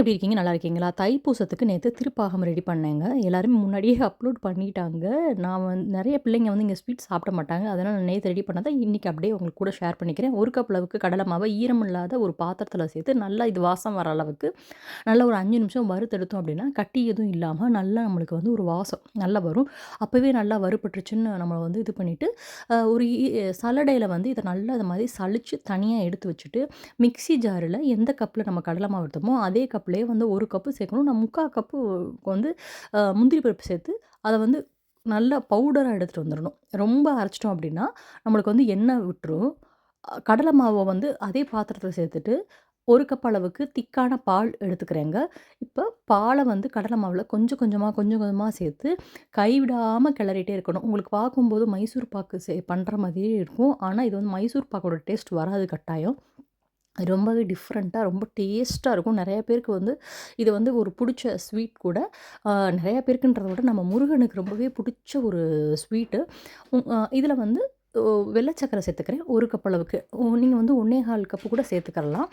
எப்படி இருக்கீங்க? நல்லா இருக்கீங்களா? தைப்பூசத்துக்கு நேற்று திருப்பாகம் ரெடி பண்ணேங்க. எல்லாருமே முன்னாடியே அப்லோட் பண்ணிட்டாங்க. நான் வந்து நிறைய பிள்ளைங்க வந்து இங்கே ஸ்வீட் சாப்பிட மாட்டாங்க. அதனால் நான் நேற்று ரெடி பண்ணால் தான் இன்றைக்கி அப்படியே உங்களுக்கு கூட ஷேர் பண்ணிக்கிறேன். ஒரு கப் அளவுக்கு கடலை மாவை ஈரமில்லாத ஒரு பாத்திரத்தில் சேர்த்து நல்லா இது வாசம் வர அளவுக்கு நல்லா ஒரு அஞ்சு நிமிஷம் வறுத்தெடுத்தோம் அப்படின்னா, கட்டி எதுவும் இல்லாமல் நல்லா நம்மளுக்கு வந்து ஒரு வாசம் நல்லா வரும். அப்போவே நல்லா வறுபட்டுருச்சுன்னு நம்மளை வந்து இது பண்ணிவிட்டு ஒரு இ வந்து இதை நல்லா இது மாதிரி சளிச்சு தனியாக எடுத்து வச்சுட்டு, மிக்ஸி ஜாரில் எந்த கப்பில் நம்ம கடலை மாவு எடுத்தோமோ, அதே கப்லேயே வந்து ஒரு கப்பு சேர்க்கணும். நான் 3/4 கப்பு வந்து முந்திரி பருப்பு சேர்த்து, அதை வந்து நல்லா பவுடராக எடுத்துகிட்டு வந்துடணும் ரொம்ப அரைச்சிட்டோம் அப்படின்னா, நம்மளுக்கு வந்து எண்ணெய் விட்டுரும். கடலை மாவை வந்து அதே பாத்திரத்தில் சேர்த்துட்டு, ஒரு கப் அளவுக்கு திக்கான பால் எடுத்துக்கிறேங்க. இப்போ பாலை வந்து கடலை மாவில் கொஞ்சம் கொஞ்சமாக கொஞ்சம் கொஞ்சமாக சேர்த்து கைவிடாமல் கிளறிட்டே இருக்கணும். உங்களுக்கு பார்க்கும்போது மைசூர் பாக்கு சே பண்ணுற மாதிரியே இருக்கும். ஆனால் இது வந்து மைசூர் பாக்கோட டேஸ்ட் வராது கட்டாயம். ரொம்பவே டிஃப்ரெண்ட்டாக ரொம்ப டேஸ்ட்டாக இருக்கும். நிறையா பேருக்கு வந்து இது வந்து ஒரு பிடிச்ச ஸ்வீட் கூட. நிறையா பேருக்குன்றத விட நம்ம முருகனுக்கு ரொம்பவே பிடிச்ச ஒரு ஸ்வீட்டு. இதில் வந்து வெள்ளச்சக்கரை சேர்த்துக்கிறேன். ஒரு கப் அளவுக்கு. நீங்கள் வந்து 1 1/4 கப்பு கூட சேர்த்துக்கலாம்.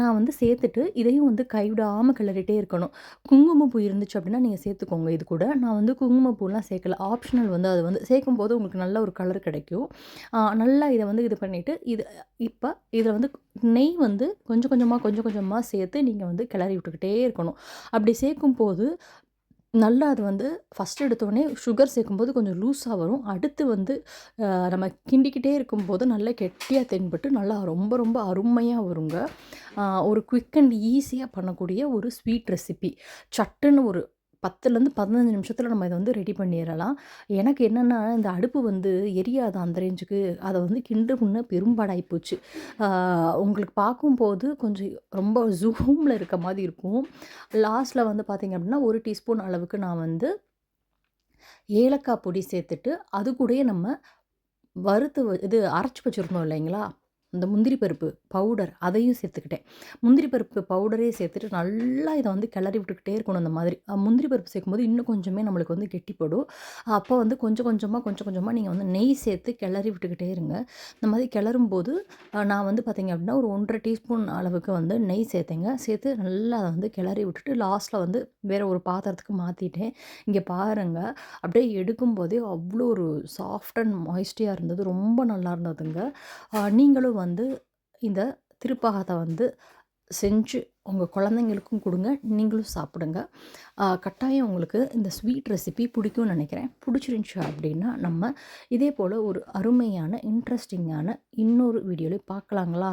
நான் வந்து சேர்த்துட்டு, இதையும் வந்து கைவிடாமல் கிளறிட்டே இருக்கணும். குங்குமப்பூ இருந்துச்சு அப்படின்னா, நீங்கள் சேர்த்துக்கோங்க இது கூட. நான் வந்து குங்குமப்பூலாம் சேர்க்கல. ஆப்ஷனல் வந்து அது வந்து சேர்க்கும் போது உங்களுக்கு நல்ல ஒரு கலர் கிடைக்கும். நல்லா இதை வந்து இது பண்ணிவிட்டு இது இப்போ இதில் வந்து நெய் வந்து கொஞ்சம் கொஞ்சமாக கொஞ்சம் கொஞ்சமாக சேர்த்து நீங்கள் வந்து கிளறி விட்டுக்கிட்டே இருக்கணும். அப்படி சேர்க்கும்போது, நல்லா அது வந்து ஃபர்ஸ்ட் எடுத்தோடனே சுகர் சேர்க்கும்போது கொஞ்சம் லூஸாக வரும். அடுத்து வந்து நம்ம கிண்டிக்கிட்டே இருக்கும்போது நல்லா கெட்டியாக தென்பட்டு, நல்லா ரொம்ப ரொம்ப அருமையாக வருங்க. ஒரு குவிக் அண்ட் ஈஸியாக பண்ணக்கூடிய ஒரு ஸ்வீட் ரெசிபி. சட்டுன்னு ஒரு பத்துலேருந்து பதினஞ்சு நிமிஷத்தில் நம்ம இதை வந்து ரெடி பண்ணிடலாம் எனக்கு என்னன்னா, இந்த அடுப்பு வந்து எரியாது அந்த ரேஞ்சுக்கு. அதை வந்து கிண்டு முன்ன பெரும்பாடாகி போச்சு. உங்களுக்கு பார்க்கும்போது கொஞ்சம் ரொம்ப ஜூமில் இருக்க மாதிரி இருக்கும். லாஸ்ட்டில் வந்து பார்த்திங்க அப்படின்னா, ஒரு டீஸ்பூன் அளவுக்கு நான் வந்து ஏலக்காய் பொடி சேர்த்துட்டு, அது கூடயே நம்ம வறுத்து வ இது அரைச்சி வச்சுருந்தோம் இல்லைங்களா? இந்த முந்திரி பருப்பு பவுடர் அதையும் சேர்த்துக்கிட்டேன். முந்திரி பருப்பு பவுடரே சேர்த்துட்டு நல்லா இதை வந்து கிளறி விட்டுக்கிட்டே இருக்கணும் இந்த மாதிரி. முந்திரி பருப்பு சேர்க்கும்போது இன்னும் கொஞ்சமே நம்மளுக்கு வந்து கெட்டிப்படும். அப்போ வந்து கொஞ்சம் கொஞ்சமாக கொஞ்சம் கொஞ்சமாக நீங்கள் வந்து நெய் சேர்த்து கிளறி விட்டுக்கிட்டே இருங்க. இந்த மாதிரி கிளறும்போது நான் வந்து பார்த்திங்க அப்படின்னா, ஒரு 1 1/2 டீஸ்பூன் அளவுக்கு வந்து நெய் சேர்த்தேங்க. சேர்த்து நல்லா அதை வந்து கிளறி விட்டுட்டு, லாஸ்ட்டில் வந்து வேறு ஒரு பாத்திரத்துக்கு மாற்றிட்டேன் இங்கே பாருங்க, அப்படியே எடுக்கும்போதே அவ்வளோ ஒரு சாஃப்ட் அண்ட் மாய்ஸ்டியாக இருந்தது. ரொம்ப நல்லா இருந்ததுங்க. நீங்களும் வந்து இந்த திருப்பாகத்தை வந்து செஞ்சு உங்கள் குழந்தைங்களுக்கும் கொடுங்க நீங்களும் சாப்பிடுங்க. கட்டாயம் உங்களுக்கு இந்த ஸ்வீட் ரெசிபி பிடிக்கும்னு நினைக்கிறேன் பிடிச்சிருந்துச்சு அப்படின்னா, நம்ம இதே போல் ஒரு அருமையான, இன்ட்ரெஸ்டிங்கான இன்னொரு வீடியோவில் பார்க்கலாங்களா?